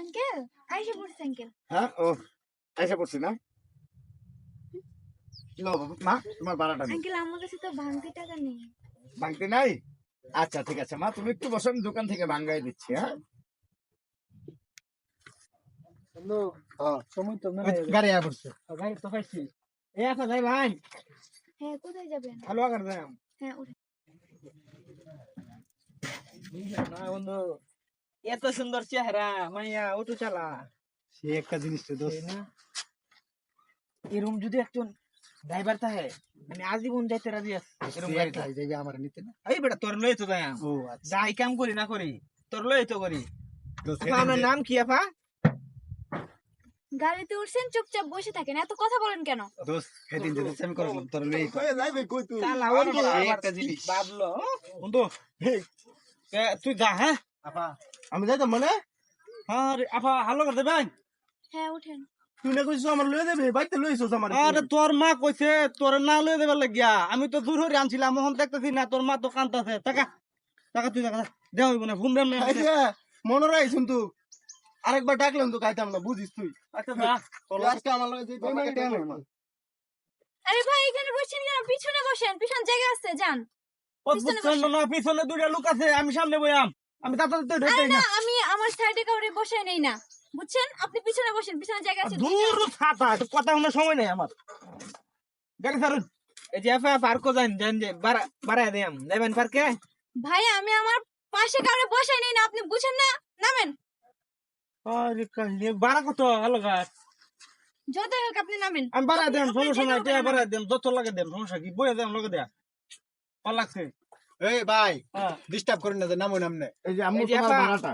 Uncle আইসা পড়ছে uncle হ্যাঁ ও এসে পড়ছি না লো মা তোমার ভাড়াটা আঙ্কেল আমার কাছে তো ভাঙতি টাকা নেই ভাঙতে নাই আচ্ছা ঠিক আছে মা তুমি একটু বসো আমি দোকান থেকে ভাঙ্গাই দিচ্ছি হ্যাঁ। সময় তো গাড়ি আয়া পড়ছে ভাই তো পাইছি এ আপা যাই ভাই হ্যাঁ কোথায় যাবেন ভালো আগার যাই হ্যাঁ বন্ধু এত সুন্দর চেহারা মাইয়া অটো চালা। সে একটা জিনিস তো এই না এরকম যদি একজন ড্রাইভার থাকে মানে আজীবন যাইতে রাজি আছে এরকম। যাইবে আমার নিতে না? এই বেটা তোর লই তো যাই ও আচ্ছা। যাই কাম করি না করি তোর লই তো করি। তো আপনার নাম কি আপা? গাড়িতে উঠছেন চুপচাপ বসে থাকেন এত কথা বলেন কেন? দোস্ত সেদিন যদি আমি করলাম তোর লই যাইবে কই তুই? এই আবার একটা জিনিস। ভাবলো বন্ধু তুই যা হ্যাঁ? আপা আমি যাইতাম মানে? হ্যাঁ রে, আপা হালো করতে ভাই হ্যাঁ উঠেন। তুই না কইছিস আমার লই যাবে? বাইতে লইছিস আমার আরে তোর মা কইছে তোর না লয়ে দেবার লাগিয়া। আমি তো দূর হরে আনছিলাম এখন দেখতেছি না তোর মা তো কান্তাছে টাকা টাকা তুই টাকা হইব না ফোন দেন না মনে রাখিস তুই আরেকবার ডাকলাম তো খাইতাম না বুঝিস তুই। আচ্ছা যা তোর আজকে আমার আমাকে দেন আরে ভাই এখানে বসছেন কেন? পিছনে বসেন পিছনে জায়গা আছে যান। ও পিছনে না পিছনে দুইটা লোক আছে আমি সামনে বইয়াম। আমি তাড়াতাড়ি আরে ঢুকতেই না। আমি আমার সাইডে কাউরে বসাই নেই না। বুঝছেন? আপনি পিছনে বসেন পিছনে জায়গা আছে দূর ছাতা কথা শোনার সময় নাই আমার। গাড়ি ছাড়ুন এই যে এফআই পার্কও যান যান যে বাড়া বাড়ায় দেয়াম যাবেন পার্কে ভাই আমি আমার পাশে কাউরে বসাই নেই না আপনি বুঝেন না? নামেন। আরে কাহিনী বাড়া কত? গাছ যতই হোক আপনি নামেন। আমি বাড়ায় দেন সমস্যা নাই যেতে বাড়ায় দেন যত লাগে দেন সমস্যা কি? বইয়া দেন লগে দেয়া। ভালো লাগছে এই ভাই হ্যাঁ। ডিস্টার্ব করেন না নামো নামনে এই যে আম্মু তোমার ভাড়াটা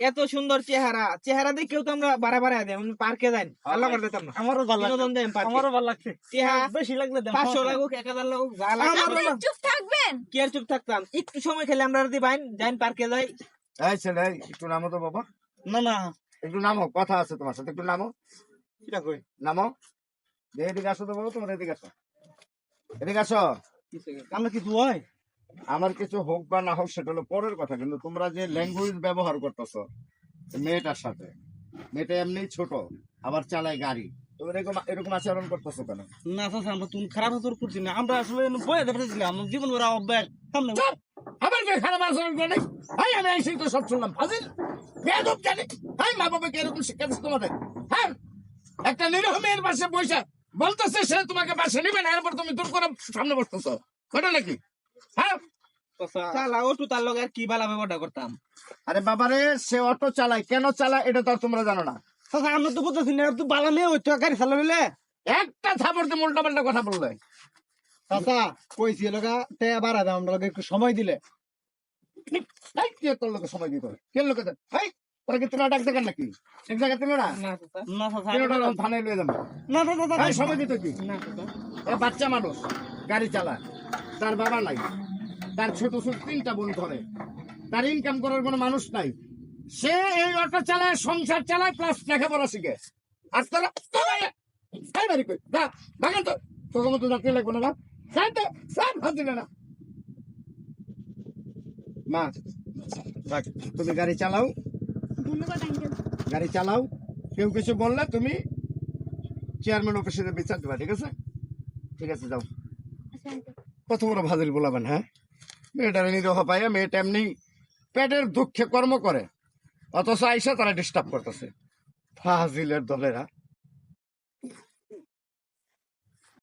এত সুন্দর চেহারা চেহারা দেখেও তো আমরা বাড়া দেন পার্কে যাই ভালো করে দিতাম না আমারও ভালো বিনোদন দেন আমারও ভালো লাগছে। চেহারা বেশি লাগলে দেন পাঁচশো সমস্যা নাই। লাগুক এক হাজার লাগুক যা লাগে। চুপ থাকবেন। কি আর চুপ থাকতাম? একটু সময় খেলে আমরা যদি বাইন যাইন পার্কে যাই। এই ছেলে একটু নামো তো বাবা। না না। একটু নামো কথা আছে তোমার সাথে একটু নামো। কিটা কই? নামো। এদিকে আসো তো বাবা তোমার এদিকে আসো। এদিকে আসো। আমরা কিছু হয় আমার কিছু হোক বা না হোক সেটা হলো পরের কথা কিন্তু তোমরা যে ল্যাঙ্গুয়েজ ব্যবহার করতেছো মেয়েটার সাথে মেয়েটা এমনি ছোট আবার চালায় গাড়ি তুমি এরকম এরকম আচরণ করতেছো কেন? না চাচা আমরা তুমি খারাপ আচরণ করছি না। আমরা আসলে বয়ে দেখতেছিলাম জীবন ভরা অভ্যাস সামনে আবার কে খারাপ আচরণ করে নাই? ভাই আমি এই তো সব শুনলাম। ফাজিল বেয়াদব জানি। ভাই মা বাবা এরকম শিক্ষা দিচ্ছে তোমাদের। হ্যাঁ একটা নিরীহ মেয়ের পাশে বসে বলতেছে সে তোমাকে পাশে নিবে না এরপর তুমি দূর করে সামনে বসতেছো। ঘটনা নাকি চালা ওটু তার লগে আর কি বালা ব্যবহারটা করতাম? আরে বাবারে সে অটো চালায় কেন চালায় এটা তো তোমরা জানো না। চাচা আমরা তো বুঝতেছি না তুই বালা মেয়ে হইতো গাড়ি চালাবিলে একটা থাপড় দিয়ে উল্টা পাল্টা কথা বললে। চাচা কইছি লগা তে বাড়া দাও আমরা একটু সময় দিলে। তাই কে তোর লোকে সময় দিতে হবে কে লোকে ভাই তোরা কি তোরা ডাক দেখান নাকি? এক জায়গায় তুমি না না চাচা। না চাচা তিনোটা লোক থানায় লয়ে যাব। না চাচা চাচা। ভাই সময় দিতে কি? না বাচ্চা মানুষ গাড়ি চালায়। তার বাবা নাই। তার ছোট ছোট তিনটা বোন ধরে তার ইনকাম করার কোনো মানুষ নাই। সে এই অটো চালায় সংসার চালায় প্লাস লেখাপড়া শিখে। আর তারা বাগান তো। তোকে মতো ডাক্তার লাগবে না মা তুমি গাড়ি চালাও। গাড়ি চালাও। কেউ কিছু বললে তুমি চেয়ারম্যান অফিসে বিচার দেবা ঠিক আছে? ঠিক আছে যাও। আচ্ছা কত বড় ভাজিল বলাবেন হ্যাঁ? মেয়েটার নিরহ পাইয়া মেয়েটা এমনি পেটের দুঃখে কর্ম করে। অথচ আইসা তারা ডিস্টার্ব করতেছে। ফাজিলের দলেরা।